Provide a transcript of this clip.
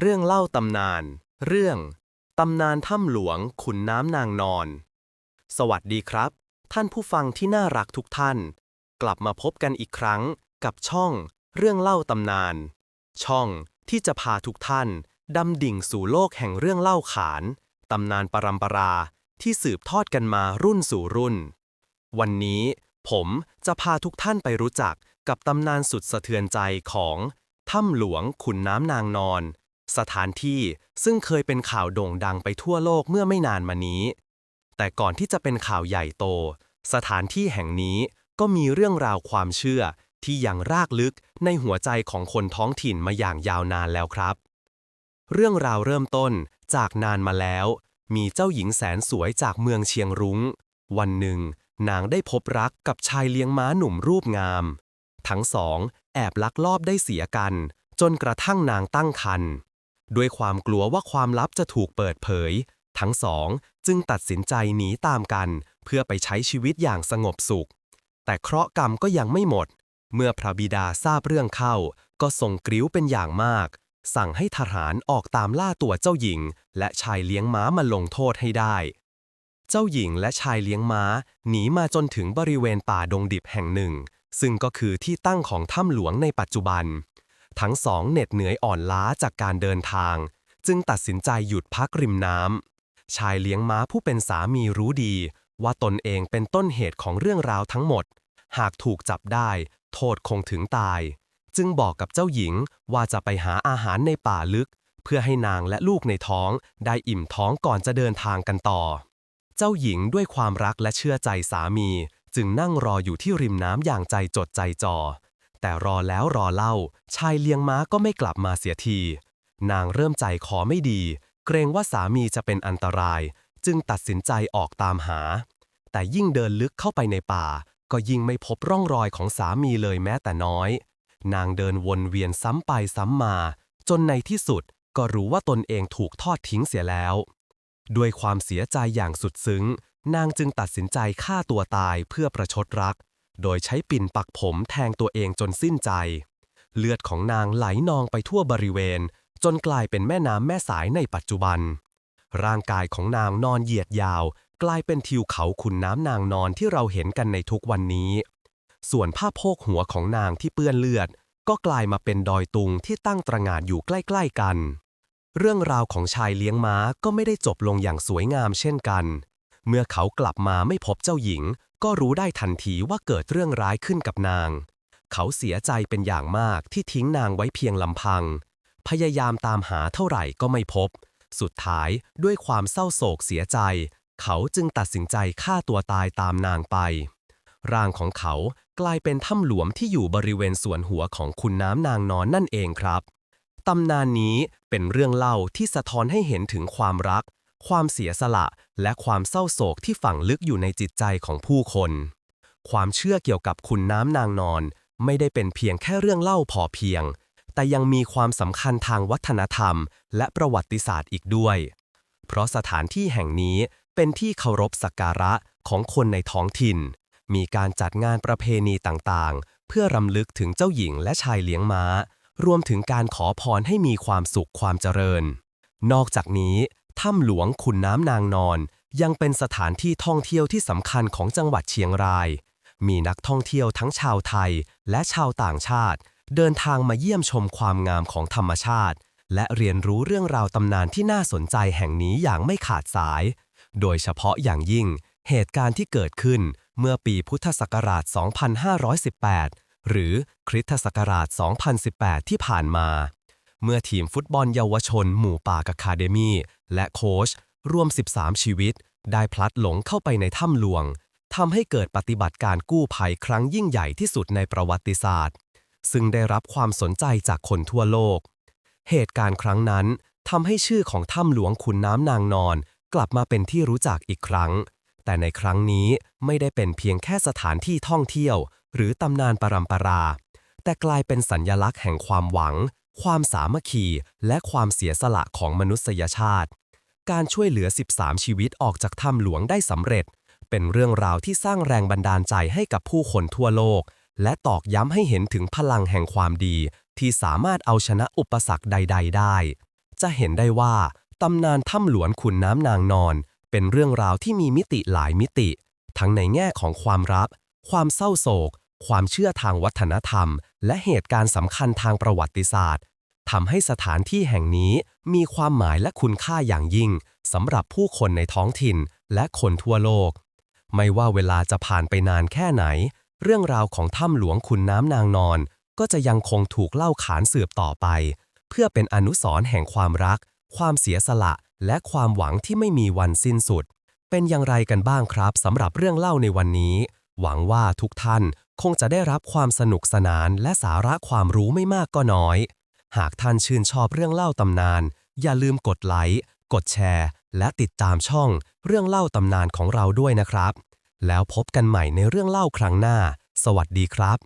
เรื่องเล่าตำนาน เรื่อง ตำนานถ้ำหลวงขุนน้ำนางนอน สวัสดีครับ ท่านผู้ฟังที่น่ารักทุกท่าน กลับมาพบกันอีกครั้งกับช่อง เรื่องเล่าตำนาน ช่องที่จะพาทุกท่านดำดิ่งสู่โลกแห่งเรื่องเล่าขาน ตำนานปรำปรา ที่สืบทอดกันมารุ่นสู่รุ่น วันนี้ผมจะพาทุกท่านไปรู้จักกับตำนานสุดสะเทือนใจของถ้ำหลวงขุนน้ำนางนอน สถานที่ซึ่งเคยเป็นข่าวโด่งดังไปทั่วโลกเมื่อไม่นานมานี้ แต่ก่อนที่จะเป็นข่าวใหญ่โต สถานที่แห่งนี้ก็มีเรื่องราวความเชื่อที่ยังรากลึกในหัวใจของคนท้องถิ่นมาอย่างยาวนานแล้วครับ เรื่องราวเริ่มต้นจากนานมาแล้ว มีเจ้าหญิงแสนสวยจากเมืองเชียงรุง้ง วันหนึ่ง นางได้พบรักกับชายเลี้ยงม้าหนุ่มรูปงาม ทั้งสอง แอบลักลอบได้เสียกัน จนกระทั่งนางตั้งครรภ์ ด้วยความกลัวว่าความลับจะถูกเปิดเผย ทั้งสองจึงตัดสินใจหนีตามกัน เพื่อไปใช้ชีวิตอย่างสงบสุข แต่เคราะห์กรรมก็ยังไม่หมด เมื่อพระบิดาทราบเรื่องเข้า ก็ทรงกริ้วเป็นอย่างมาก สั่งให้ทหารออกตามล่าตัวเจ้าหญิง และชายเลี้ยงม้ามาลงโทษให้ได้ เจ้าหญิงและชายเลี้ยงม้าหนีมาจนถึงบริเวณป่าดงดิบแห่งหนึ่ง ซึ่งก็คือที่ตั้งของถ้ำหลวงในปัจจุบัน ทั้งสองเหน็ดเหนื่อยอ่อนล้าจากการเดินทาง จึงตัดสินใจหยุดพักริมน้ำชายเลี้ยงม้าผู้เป็นสามีรู้ดี ว่าตนเองเป็นต้นเหตุของเรื่องราวทั้งหมด หากถูกจับได้ โทษคงถึงตาย จึงบอกกับเจ้าหญิงว่าจะไปหาอาหารในป่าลึก เพื่อให้นางและลูกในท้องได้อิ่มท้องก่อนจะเดินทางกันต่อ เจ้าหญิงด้วยความรักและเชื่อใจสามี จึงนั่งรออยู่ที่ริมน้ำอย่างใจจดใจจ่อ แต่รอแล้วรอเล่า ชายเลี้ยงม้าก็ไม่กลับมาเสียที นางเริ่มใจคอไม่ดี เกรงว่าสามีจะเป็นอันตราย จึงตัดสินใจออกตามหา แต่ยิ่งเดินลึกเข้าไปในป่า ก็ยิ่งไม่พบร่องรอยของสามีเลยแม้แต่น้อย นางเดินวนเวียนซ้ำไปซ้ำมา จนในที่สุดก็รู้ว่าตนเองถูกทอดทิ้งเสียแล้ว ด้วยความเสียใจอย่างสุดซึ้ง นางจึงตัดสินใจฆ่าตัวตายเพื่อประชดรัก โดยใช้ปิ่นปักผมแทงตัวเองจนสิ้นใจ เลือดของนางไหลนองไปทั่วบริเวณ จนกลายเป็นแม่น้ำแม่สายในปัจจุบัน ร่างกายของนางนอนเหยียดยาว กลายเป็นทิวเขาขุนน้ำนางนอนที่เราเห็นกันในทุกวันนี้ ส่วนผ้าโพกหัวของนางที่เปื้อนเลือด ก็กลายมาเป็นดอยตุงที่ตั้งตระหง่านอยู่ใกล้ ๆ กัน เรื่องราวของชายเลี้ยงม้าก็ไม่ได้จบลงอย่างสวยงามเช่นกัน เมื่อเขากลับมาไม่พบเจ้าหญิง ก็รู้ได้ทันทีว่าเกิดเรื่องร้ายขึ้นกับนาง เขาเสียใจเป็นอย่างมากที่ทิ้งนางไว้เพียงลำพัง พยายามตามหาเท่าไหร่ก็ไม่พบ สุดท้ายด้วยความเศร้าโศกเสียใจ เขาจึงตัดสินใจฆ่าตัวตายตามนางไป ร่างของเขากลายเป็นถ้ำหลวมที่อยู่บริเวณส่วนหัวของคุณน้ำนางนอนนั่นเองครับตำนานนี้เป็นเรื่องเล่าที่สะท้อนให้เห็นถึงความรัก ความเสียสละ และความเศร้าโศกที่ฝังลึกอยู่ในจิตใจของผู้คน ความเชื่อเกี่ยวกับคุณน้ำนางนอน ไม่ได้เป็นเพียงแค่เรื่องเล่าพอเพียง แต่ยังมีความสำคัญทางวัฒนธรรม และประวัติศาสตร์อีกด้วย เพราะสถานที่แห่งนี้เป็นที่เคารพสักการะของคนในท้องถิ่น มีการจัดงานประเพณีต่างๆ เพื่อรำลึกถึงเจ้าหญิงและชายเลี้ยงม้า รวมถึงการขอพรให้มีความสุขความเจริญ นอกจากนี้ ถ้ำหลวงขุนน้ำนางนอน ยังเป็นสถานที่ท่องเที่ยวที่สำคัญของจังหวัดเชียงราย มีนักท่องเที่ยวทั้งชาวไทยและชาวต่างชาติ เดินทางมาเยี่ยมชมความงามของธรรมชาติ และเรียนรู้เรื่องราวตำนานที่น่าสนใจแห่งนี้อย่างไม่ขาดสาย โดยเฉพาะอย่างยิ่ง เหตุการณ์ที่เกิดขึ้นเมื่อปีพุทธศักราช 2518 หรือคริสตศักราช 2018 ที่ผ่านมา เมื่อทีมฟุตบอลเยาวชน หมู่ป่าอะคาเดมีและโค้ชรวม 13 ชีวิต ได้พลัดหลงเข้าไปในถ้ำหลวงทำให้เกิดปฏิบัติการกู้ภัยครั้งยิ่งใหญ่ที่สุดในประวัติศาสตร์ ซึ่งได้รับความสนใจจากคนทั่วโลก เหตุการณ์ครั้งนั้นทำให้ชื่อของถ้ำหลวงขุนน้ำนางนอน กลับมาเป็นที่รู้จักอีกครั้ง แต่ในครั้งนี้ไม่ได้เป็นเพียงแค่สถานที่ท่องเที่ยว หรือตำนานปรำปรา แต่กลายเป็นสัญญลักษณ์แห่งความหวัง ความสามัคคีและความเสียสละของมนุษยชาติ การช่วยเหลือ 13 ชีวิตออกจากถ้ำหลวงได้สำเร็จ เป็นเรื่องราวที่สร้างแรงบันดาลใจให้กับผู้คนทั่วโลก และตอกย้ำให้เห็นถึงพลังแห่งความดี ที่สามารถเอาชนะอุปสรรคใด ๆ ได้ จะเห็นได้ว่าตำนานถ้ำหลวงขุนน้ำนางนอน เป็นเรื่องราวที่มีมิติหลายมิติ ทั้งในแง่ของความรัก ความเศร้าโศก ความเชื่อทางวัฒนธรรม และเหตุการณ์สำคัญทางประวัติศาสตร์ทำให้สถานที่แห่งนี้มีความหมายและคุณค่าอย่างยิ่งสำหรับผู้คนในท้องถิ่นและคนทั่วโลก ไม่ว่าเวลาจะผ่านไปนานแค่ไหน เรื่องราวของถ้ำหลวงขุนน้ำนางนอน ก็จะยังคงถูกเล่าขานสืบต่อไป เพื่อเป็นอนุสรณ์แห่งความรัก ความเสียสละ และความหวังที่ไม่มีวันสิ้นสุด เป็นอย่างไรกันบ้างครับสำหรับเรื่องเล่าในวันนี้ หวังว่าทุกท่าน คงจะได้รับความสนุกสนานและสาระความรู้ไม่มากก็น้อย หากท่านชื่นชอบเรื่องเล่าตำนาน อย่าลืมกดไลค์ กดแชร์ และติดตามช่องเรื่องเล่าตำนานของเราด้วยนะครับ แล้วพบกันใหม่ในเรื่องเล่าครั้งหน้า สวัสดีครับ